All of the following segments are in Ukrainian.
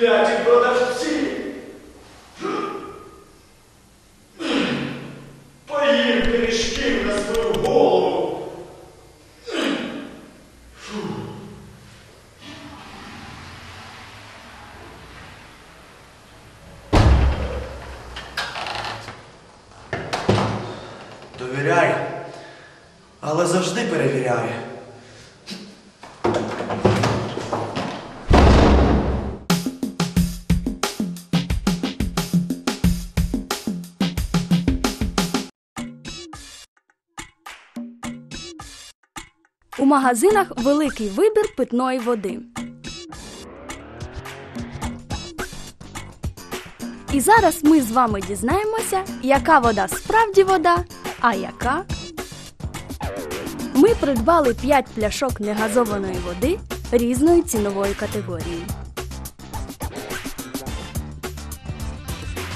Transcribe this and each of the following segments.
кляті продавці. Поїм пиріжків на свою голову. Довіряй, але завжди перевіряй. У магазинах великий вибір питної води. І зараз ми з вами дізнаємося, яка вода справді вода, а яка. Ми придбали 5 пляшок негазованої води різної цінової категорії.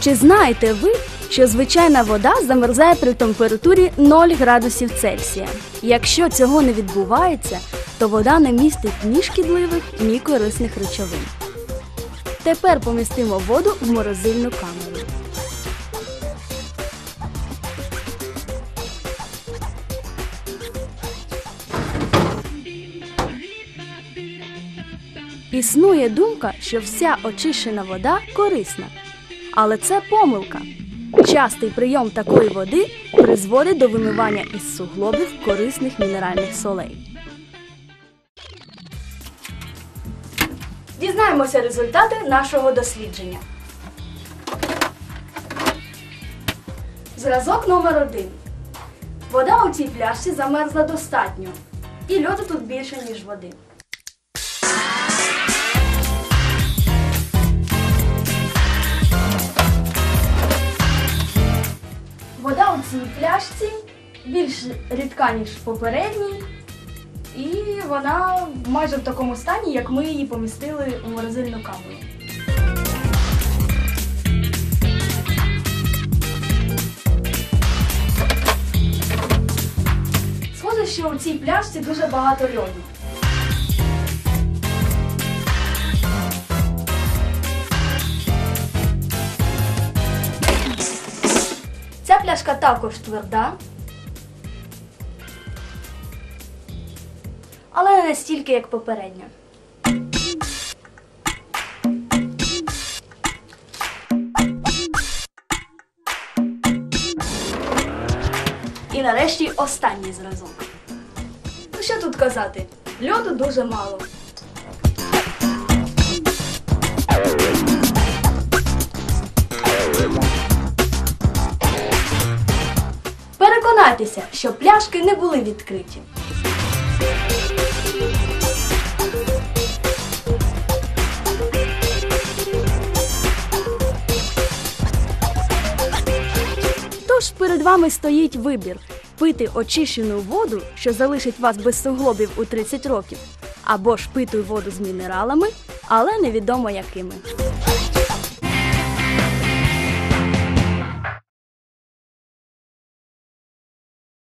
Чи знаєте ви, що звичайна вода замерзає при температурі 0 градусів Цельсія? Якщо цього не відбувається, то вода не містить ні шкідливих, ні корисних речовин. Тепер помістимо воду в морозильну камеру. Існує думка, що вся очищена вода корисна. Але це помилка. Частий прийом такої води призводить до вимивання із суглобів корисних мінеральних солей. Дізнаємося результати нашого дослідження. Зразок номер один. Вода у цій пляшці замерзла достатньо. І льоду тут більше, ніж води. Пляшці більш рідка, ніж попередній. І вона майже в такому стані, як ми її помістили у морозильну камеру. Схоже, що у цій пляшці дуже багато льоду. Ця також тверда. Але не настільки, як попередня. І нарешті останній зразок. Ну що тут казати? Льоду дуже мало. Переконайтеся, що пляшки не були відкриті. Тож перед вами стоїть вибір пити очищену воду, що залишить вас без суглобів у 30 років, або ж пити воду з мінералами, але невідомо якими.